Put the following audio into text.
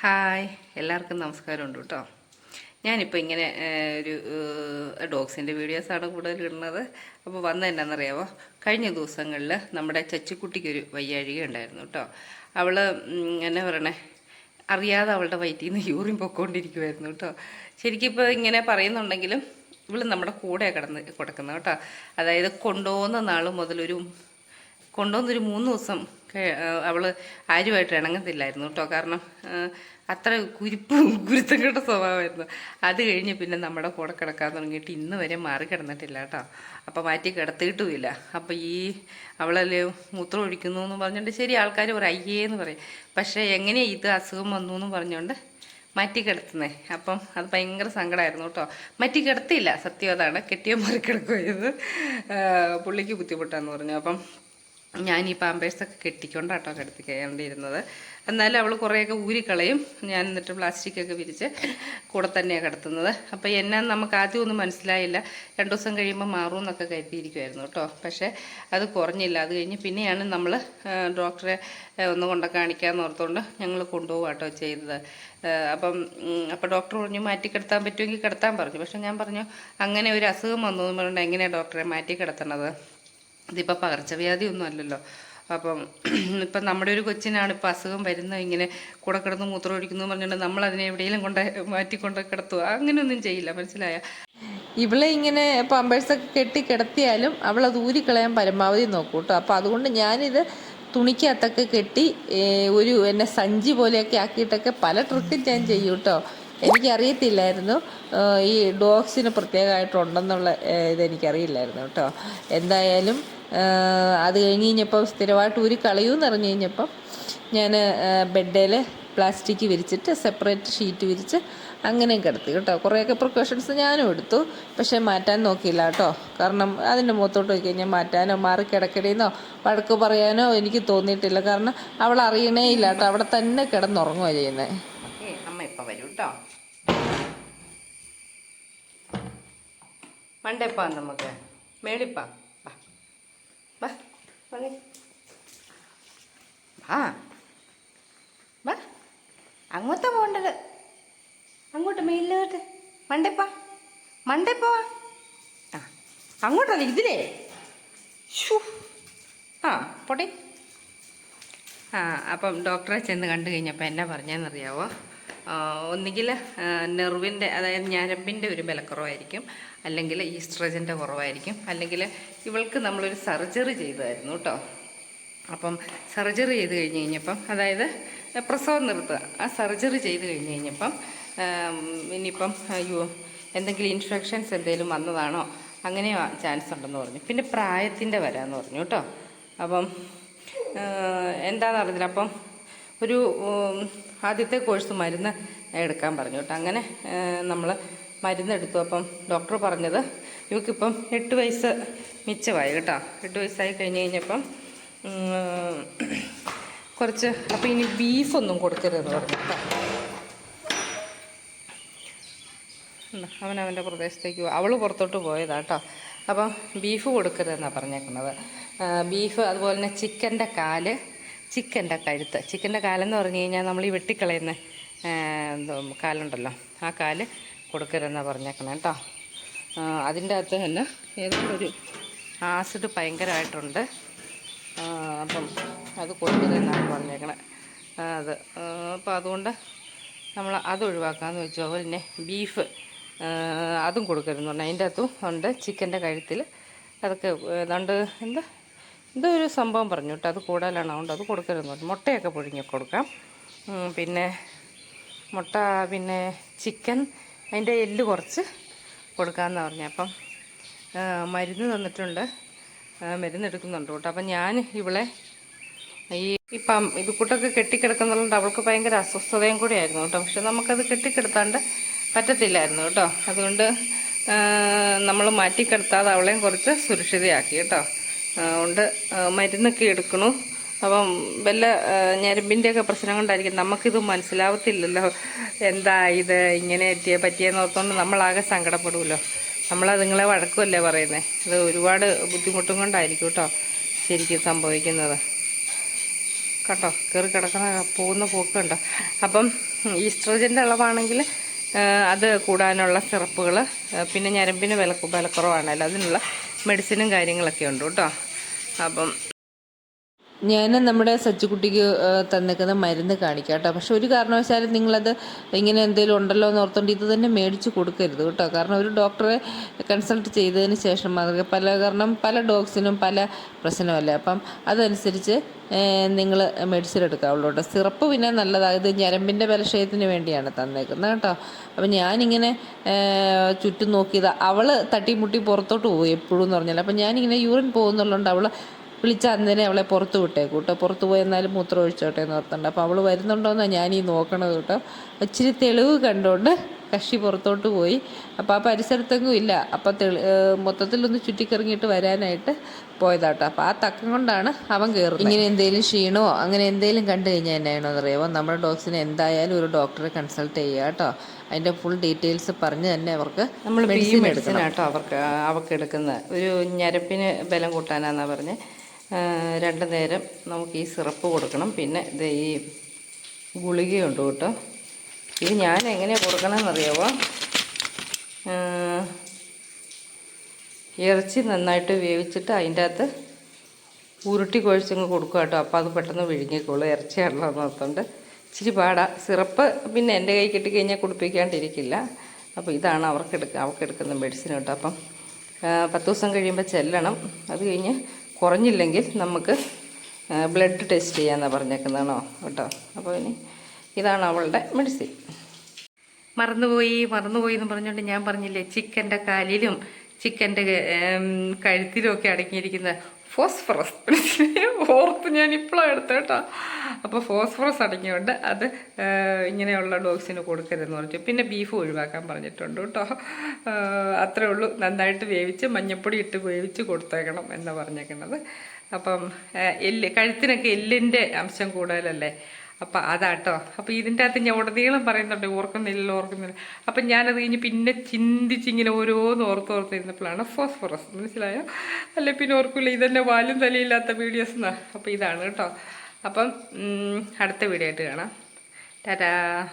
Hi. എല്ലാവർക്കും നമസ്കാരമുണ്ട് കേട്ടോ. ഞാനിപ്പോൾ ഇങ്ങനെ ഒരു ഡോഗ്സിന്റെ വീഡിയോസാണ് കൂടുതൽ ഇടുന്നത് അപ്പോൾ വന്നത് എന്നാണെന്നറിയാമോ കഴിഞ്ഞ ദിവസങ്ങളിൽ നമ്മുടെ ചച്ചിക്കുട്ടിക്കൊരു വയ്യാഴിക ഉണ്ടായിരുന്നു കേട്ടോ. അവൾ എന്നാ പറയണേ? അറിയാതെ അവളുടെ വയറ്റിൽ നിന്ന് യൂറിൻ പൊക്കോണ്ടിരിക്കുമായിരുന്നു കേട്ടോ. ശരിക്കും ഇപ്പോൾ ഇങ്ങനെ പറയുന്നുണ്ടെങ്കിലും ഇവൾ നമ്മുടെ കൂടെ കിടന്ന് കൊടുക്കുന്നത് കേട്ടോ. അതായത് കൊണ്ടുപോകുന്ന നാൾ മുതലൊരു കൊണ്ടുവന്നൊരു മൂന്ന് ദിവസം അവൾ ആരുമായിട്ട് ഇണങ്ങത്തില്ലായിരുന്നു കേട്ടോ. കാരണം അത്ര കുരിപ്പ് കുരുത്തം സ്വഭാവമായിരുന്നു. അത് കഴിഞ്ഞ് പിന്നെ നമ്മുടെ കൂടെ കിടക്കാൻ തുടങ്ങിയിട്ട് ഇന്ന് വരെ മാറി കിടന്നിട്ടില്ല കേട്ടോ. അപ്പോൾ മാറ്റി കിടത്തിയിട്ടുമില്ല. അപ്പോൾ ഈ അവളല്ലേ മൂത്രം ഒഴിക്കുന്നു എന്ന് പറഞ്ഞുകൊണ്ട് ശരി ആൾക്കാർ പറയും അയ്യേ എന്ന് പറയും. പക്ഷേ എങ്ങനെ ഇത് അസുഖം വന്നു എന്ന് പറഞ്ഞുകൊണ്ട് മാറ്റി കിടത്തുന്നേ. അപ്പം അത് ഭയങ്കര സങ്കടമായിരുന്നു കേട്ടോ. മാറ്റി കിടത്തിയില്ല സത്യം അതാണ്. കെട്ടിയ മാറി കിടക്കുകയത് പുള്ളിക്ക് ബുദ്ധിമുട്ടാന്ന് പറഞ്ഞു. അപ്പം ഞാൻ ഈ പാമ്പേഴ്സൊക്കെ കെട്ടിക്കൊണ്ടാട്ടോ കിടത്തി കയറേണ്ടിയിരുന്നത്. എന്നാലും അവൾ കുറേയൊക്കെ ഊരിക്കളയും. ഞാൻ എന്നിട്ട് പ്ലാസ്റ്റിക്കൊക്കെ വിരിച്ച് കൂടെ തന്നെയാണ് കിടത്തുന്നത്. അപ്പോൾ എന്നെ നമുക്ക് ആദ്യം ഒന്നും മനസ്സിലായില്ല. രണ്ട് ദിവസം കഴിയുമ്പോൾ മാറും എന്നൊക്കെ കരുതിയിരിക്കുമായിരുന്നു കേട്ടോ. പക്ഷേ അത് കുറഞ്ഞില്ല. അത് കഴിഞ്ഞ് പിന്നെയാണ് നമ്മൾ ഡോക്ടറെ ഒന്ന് കൊണ്ട കാണിക്കാമെന്ന് ഓർത്തുകൊണ്ട് ഞങ്ങൾ കൊണ്ടുപോകാട്ടോ ചെയ്തത്. അപ്പം അപ്പോൾ ഡോക്ടർ പറഞ്ഞു മാറ്റി കിടത്താൻ പറ്റുമെങ്കിൽ കിടത്താൻ പറഞ്ഞു. പക്ഷേ ഞാൻ പറഞ്ഞു അങ്ങനെ ഒരു അസുഖം വന്നു എന്ന് എങ്ങനെയാണ് ഡോക്ടറെ മാറ്റി കിടത്തണത് ഇതിപ്പോൾ പകർച്ചവ്യാധി ഒന്നും അല്ലല്ലോ. അപ്പം ഇപ്പം നമ്മുടെ ഒരു കൊച്ചിനാണ് ഇപ്പം അസുഖം വരുന്നത് ഇങ്ങനെ കൂടെ കിടന്ന് മൂത്രം ഒഴിക്കുന്നു പറഞ്ഞിട്ട് നമ്മൾ അതിനെ എവിടെയെങ്കിലും കൊണ്ട് മാറ്റിക്കൊണ്ട് കിടത്തുക അങ്ങനെയൊന്നും ചെയ്യില്ല. മനസ്സിലായ? ഇവളെ ഇങ്ങനെ പമ്പേഴ്സൊക്കെ കെട്ടി കിടത്തിയാലും അവൾ അത് ഊരിക്കളയാൻ പരമാവധി നോക്കും കേട്ടോ. അപ്പോൾ അതുകൊണ്ട് ഞാനിത് തുണിക്കകത്തൊക്കെ കെട്ടി ഒരു എന്നെ സഞ്ചി പോലെയൊക്കെ ആക്കിയിട്ടൊക്കെ പല ട്രിക്കും ഞാൻ ചെയ്യും കേട്ടോ. എനിക്കറിയത്തില്ലായിരുന്നു. ഈ ഡോഗ്സിന് പ്രത്യേകമായിട്ടുണ്ടെന്നുള്ള ഇതെനിക്കറിയില്ലായിരുന്നു കേട്ടോ. എന്തായാലും അത് കഴിഞ്ഞ് കഴിഞ്ഞപ്പം സ്ഥിരമായിട്ട് ഒരു കളയൂന്ന് അറിഞ്ഞു കഴിഞ്ഞപ്പം ഞാൻ ബെഡേൽ പ്ലാസ്റ്റിക് വിരിച്ചിട്ട് സെപ്പറേറ്റ് ഷീറ്റ് വിരിച്ച് അങ്ങനെയും കിടത്തി കേട്ടോ. കുറേയൊക്കെ പ്രിക്കോഷൻസ് ഞാനും എടുത്തു. പക്ഷേ മാറ്റാൻ നോക്കിയില്ല കേട്ടോ. കാരണം അതിന്റെ മുഖത്തോട്ട് പോയി കഴിഞ്ഞാൽ മാറ്റാനോ മാറി കിടക്കണേന്നോ വഴക്ക് പറയാനോ എനിക്ക് തോന്നിയിട്ടില്ല. കാരണം അവൾ അറിയണേ ഇല്ല കേട്ടോ. അവിടെ തന്നെ കിടന്നുറങ്ങുക ചെയ്യുന്നത് അമ്മ ഇപ്പം വരും കേട്ടോ. മണ്ടേപ്പാ നമുക്ക്. മേളിപ്പാ. വാ. വാ. വന്നേ. വാ. അങ്ങോട്ടാ പോകേണ്ടത്. അങ്ങോട്ട് മേലിലോട്ട് മണ്ടേപ്പാ. മണ്ടേപ്പാ. ആ അങ്ങോട്ടല്ല ഇതിലേ. ഷൂ ആ പൊടി ആ അപ്പം ഡോക്ടറെ ചെന്ന് കണ്ടു കഴിഞ്ഞപ്പോൾ എന്നാ പറഞ്ഞതെന്നറിയാവോ ഒന്നുകിൽ നെർവിന്റെ അതായത് ഞരമ്പിന്റെ ഒരു ബലക്കുറവായിരിക്കും അല്ലെങ്കിൽ ഈസ്ട്രജന്റെ കുറവായിരിക്കും അല്ലെങ്കിൽ ഇവൾക്ക് നമ്മളൊരു സർജറി ചെയ്തായിരുന്നു കേട്ടോ അപ്പം സർജറി ചെയ്ത് കഴിഞ്ഞ് കഴിഞ്ഞപ്പം അതായത് പ്രസവം നിർത്തുക ആ സർജറി ചെയ്ത് കഴിഞ്ഞ് കഴിഞ്ഞപ്പം ഇനിയിപ്പം അയ്യോ എന്തെങ്കിലും ഇൻഫെക്ഷൻസ് എന്തെങ്കിലും വന്നതാണോ അങ്ങനെ ചാൻസ് ഉണ്ടെന്ന് പറഞ്ഞു. പിന്നെ പ്രായത്തിന്റെ വരാമെന്ന് പറഞ്ഞു കേട്ടോ അപ്പം എന്താണെന്ന് അറിഞ്ഞില്ല. അപ്പം ഒരു ആദ്യത്തെ കോഴ്സ് മരുന്ന് എടുക്കാൻ പറഞ്ഞു കേട്ടോ. അങ്ങനെ നമ്മൾ മരുന്നെടുത്തു അപ്പം ഡോക്ടർ പറഞ്ഞത് ഇവക്കിപ്പം എട്ട് വയസ്സ് മിച്ചമായി കേട്ടോ. എട്ട് വയസ്സായി കഴിഞ്ഞ് കഴിഞ്ഞപ്പം കുറച്ച് അപ്പം ഇനി ബീഫൊന്നും കൊടുക്കരുതെന്ന് പറഞ്ഞു കേട്ടോ. അവൻ അവന്റെ പ്രദേശത്തേക്ക് അവൾ പുറത്തോട്ട് പോയതാ കേട്ടോ. അപ്പം ബീഫ് കൊടുക്കരുതെന്നാണ് പറഞ്ഞേക്കുന്നത്. ബീഫ് അതുപോലെ തന്നെ ചിക്കന്റെ കാൽ ചിക്കന്റെ കഴുത്ത്. ചിക്കന്റെ കാലെന്ന് പറഞ്ഞു കഴിഞ്ഞാൽ നമ്മൾ ഈ വെട്ടിക്കളയുന്ന കാലുണ്ടല്ലോ ആ കാൽ കൊടുക്കരുതെന്നാണ് പറഞ്ഞേക്കണേ കേട്ടോ. അതിന്റെ അകത്ത് തന്നെ ഏതാണ്ട് ഒരു ആസിഡ് ഭയങ്കരമായിട്ടുണ്ട്. അപ്പം അത് കൊടുക്കരുതെന്നാണ് പറഞ്ഞേക്കണേ. അത് അപ്പോൾ അപ്പം അതുകൊണ്ട് നമ്മൾ അത് ഒഴിവാക്കാമെന്ന് വെച്ചു. അതുപോലെ തന്നെ ബീഫ് അതും കൊടുക്കരുതെന്ന് പറഞ്ഞാൽ അതിന്റെ അകത്തും ഉണ്ട് ചിക്കന്റെ കഴുത്തിൽ. അതൊക്കെ ഏതാണ്ട് എന്താ? ഒരു സംഭവം പറഞ്ഞു കേട്ടോ. അത് കൂടുതലാണ്. അതുകൊണ്ട് അത് കൊടുക്കരുത് മുട്ടയൊക്കെ പുഴുങ്ങി കൊടുക്കാം. പിന്നെ മുട്ട പിന്നെ ചിക്കൻ അതിന്റെ എല്ല് കുറച്ച് കൊടുക്കാമെന്ന് പറഞ്ഞു. അപ്പം മരുന്ന് തന്നിട്ടുണ്ട്. ആ, മരുന്ന് എടുക്കുന്നുണ്ട് കേട്ടോ. അപ്പം ഞാൻ ഇവളെ ഈ ഇപ്പം ഇത് കൂട്ടൊക്കെ കെട്ടിക്കിടക്കുന്നുണ്ട് അവൾക്ക് ഭയങ്കര അസ്വസ്ഥതയും കൂടി ആയിരുന്നു കേട്ടോ. പക്ഷെ നമുക്കത് കെട്ടിക്കിടത്താണ്ട് പറ്റത്തില്ലായിരുന്നു കേട്ടോ. അതുകൊണ്ട് നമ്മൾ മാറ്റിക്കിടത്താതെ അവളെയും കുറച്ച് സുരക്ഷിതയാക്കി കേട്ടോ. അതുകൊണ്ട് മരുന്നൊക്കെ എടുക്കണു. അപ്പം വല്ല ഞരമ്പിന്റെയൊക്കെ പ്രശ്നം കൊണ്ടായിരിക്കും. നമുക്കിത് മനസ്സിലാവത്തില്ലല്ലോ. എന്താ ഇത്? ഇങ്ങനെ എത്തിയ പറ്റിയെന്ന് ഓർത്തുകൊണ്ട് നമ്മളാകെ സങ്കടപ്പെടുമല്ലോ നമ്മളത് നിങ്ങളെ വഴക്കുമല്ലേ പറയുന്നത് ഇത് ഒരുപാട് ബുദ്ധിമുട്ടും കൊണ്ടായിരിക്കും കേട്ടോ ശരിക്കും സംഭവിക്കുന്നത്. കേട്ടോ കയറി കിടക്കണ പോകുന്ന പോക്കുണ്ടോ അപ്പം ഈസ്ട്രോജന്റെ അളവാണെങ്കിൽ അത് കൂടാനുള്ള സിറപ്പുകൾ പിന്നെ ഞരമ്പിന് വില വിലക്കുറവാണല്ലോ. അതിനുള്ള മെഡിസിനും കാര്യങ്ങളൊക്കെ ഉണ്ട് കേട്ടോ അപ്പം ഞാൻ നമ്മുടെ സച്ചുകുട്ടിക്ക് തന്നേക്കുന്ന മരുന്ന് കാണിക്കാം കേട്ടോ. പക്ഷെ ഒരു കാരണവശാലും നിങ്ങളത് ഇങ്ങനെ എന്തെങ്കിലും ഉണ്ടല്ലോ എന്ന് ഓർത്തുകൊണ്ട് ഇത് തന്നെ മേടിച്ച് കൊടുക്കരുത് കേട്ടോ. കാരണം ഒരു ഡോക്ടറെ കൺസൾട്ട് ചെയ്തതിന് ശേഷം മാത്രമേ പല കാരണം പല ഡോഗ്സിനും പല പ്രശ്നമല്ലേ. അപ്പം അതനുസരിച്ച് നിങ്ങൾ മെഡിസിൻ എടുക്കാവുള്ളൂ കേട്ടോ. സിറപ്പ് പിന്നെ നല്ലതാണ് ഇത് ഞരമ്പിന്റെ ബലക്ഷയത്തിന് വേണ്ടിയാണ് തന്നേക്കുന്നത് കേട്ടോ. അപ്പം ഞാനിങ്ങനെ ചുറ്റും നോക്കിയത്. അവൾ തട്ടിമുട്ടി പുറത്തോട്ട് പോകും എപ്പോഴും എന്ന് പറഞ്ഞാൽ അപ്പം ഞാനിങ്ങനെ യൂറിൻ പോകുന്നുള്ളതുകൊണ്ട് അവൾ വിളിച്ച അന്നേരം അവളെ പുറത്ത് വിട്ടേക്കും കേട്ടോ. പുറത്ത് പോയി എന്നാലും മൂത്രം ഒഴിച്ചോട്ടെ എന്ന് ഓർത്തുണ്ട് അപ്പോൾ അവൾ വരുന്നുണ്ടോയെന്നാണ് ഞാനീ ഈ നോക്കണത് കേട്ടോ. ഇച്ചിരി തെളിവ് കണ്ടുകൊണ്ട് കക്ഷി പുറത്തോട്ട് പോയി. അപ്പോൾ ആ പരിസരത്തെങ്ങും ഇല്ല. അപ്പോൾ തെളി മൊത്തത്തിലൊന്ന് ചുറ്റിക്കറങ്ങിയിട്ട് വരാനായിട്ട് പോയതാട്ടോ. അപ്പോൾ ആ തക്കം കൊണ്ടാണ് അവൻ കയറുന്നത് ഇങ്ങനെ എന്തെങ്കിലും ക്ഷീണമോ അങ്ങനെ എന്തെങ്കിലും കണ്ടു കഴിഞ്ഞാൽ എന്നാണോ അറിയാമോ നമ്മുടെ ഡോഗ്സിന് എന്തായാലും ഒരു ഡോക്ടറെ കൺസൾട്ട് ചെയ്യുക കേട്ടോ. അതിന്റെ ഫുൾ ഡീറ്റെയിൽസ് പറഞ്ഞ് തന്നെ അവർക്ക് നമ്മൾ മെഡിസിൻ എടുക്കണം. കേട്ടോ അവർക്ക് അവർക്ക് എടുക്കുന്നത് ഒരു ഞരപ്പിന് ബലം കൂട്ടാനാന്നാണ് പറഞ്ഞ്. രണ്ട് നേരം നമുക്ക് ഈ സിറപ്പ് കൊടുക്കണം. പിന്നെ ഇത് ഈ ഗുളികയുണ്ട് കേട്ടോ. ഇത് ഞാൻ എങ്ങനെയാണ് കൊടുക്കണമെന്നറിയാവോ ഇറച്ചി നന്നായിട്ട് വേവിച്ചിട്ട് അതിന്റെ അകത്ത് ഉരുട്ടി കുഴച്ചങ്ങ് കൊടുക്കുക കേട്ടോ. അപ്പോൾ അത് പെട്ടെന്ന് വിഴുങ്ങിക്കോളൂ. ഇറച്ചിയാണല്ലോ എന്നോർത്തുകൊണ്ട് ഇച്ചിരി പാടാ. സിറപ്പ് പിന്നെ എന്റെ കൈ കിട്ടിക്കഴിഞ്ഞാൽ കുടിപ്പിക്കാണ്ടിരിക്കില്ല. അപ്പോൾ ഇതാണ് അവർക്ക് എടുക്കുക അവർക്ക് എടുക്കുന്ന മെഡിസിൻ കേട്ടോ. അപ്പം പത്ത് ദിവസം കഴിയുമ്പോൾ ചെല്ലണം. അത് കഴിഞ്ഞ് കുറഞ്ഞില്ലെങ്കിൽ നമുക്ക് ബ്ലഡ് ടെസ്റ്റ് ചെയ്യാമെന്നാണ് പറഞ്ഞേക്കുന്നതാണോ കേട്ടോ? അപ്പോൾ ഇനി ഇതാണ് അവളുടെ മെഡിസിൻ. മറന്നുപോയി മറന്നുപോയി എന്ന് പറഞ്ഞുകൊണ്ട് ഞാൻ പറഞ്ഞില്ലേ ചിക്കന്റെ കാലിലും ചിക്കന്റെ കഴുത്തിലും ഒക്കെ അടങ്ങിയിരിക്കുന്ന ഫോസ്ഫറസ്. ഓർത്ത് ഞാൻ ഇപ്പോഴാണ് എടുത്തത് കേട്ടോ. അപ്പോൾ ഫോസ്ഫറസ് അടങ്ങിയുണ്ട് അത് ഇങ്ങനെയുള്ള ഡോഗ്സിന് കൊടുക്കരുതെന്ന് പറഞ്ഞു. പിന്നെ ബീഫ് ഒഴിവാക്കാൻ പറഞ്ഞിട്ടുണ്ട് കേട്ടോ. അത്രേ ഉള്ളൂ. നന്നായിട്ട് വേവിച്ച് മഞ്ഞപ്പൊടി ഇട്ട് വേവിച്ച് കൊടുത്തേക്കണം എന്ന് പറഞ്ഞേക്കുന്നത്. അപ്പം എല്ല് കഴുത്തിനൊക്കെ എല്ലിന്റെ അംശം കൂടുതലല്ലേ? അപ്പം അതാട്ടോ. അപ്പം ഇതിന്റെ അകത്ത് ഞാൻ ഉടനീളം പറയുന്നുണ്ട് ഓർക്കുന്നില്ല ഓർക്കുന്നില്ല. അപ്പം ഞാനത് കഴിഞ്ഞ് പിന്നെ ചിന്തിച്ചിങ്ങനെ ഓരോന്ന് ഓർത്ത് ഓർത്തിരുന്നപ്പോഴാണ് ഫോസ്ഫറസ്. മനസ്സിലായോ? അല്ലെ പിന്നെ ഓർക്കില്ല ഇതന്നെ വാലും തലയില്ലാത്ത വീഡിയോസ് എന്നാ. അപ്പം ഇതാണ് കേട്ടോ. അപ്പം അടുത്ത വീഡിയോ ആയിട്ട് കാണാം. ടാറ്റാ.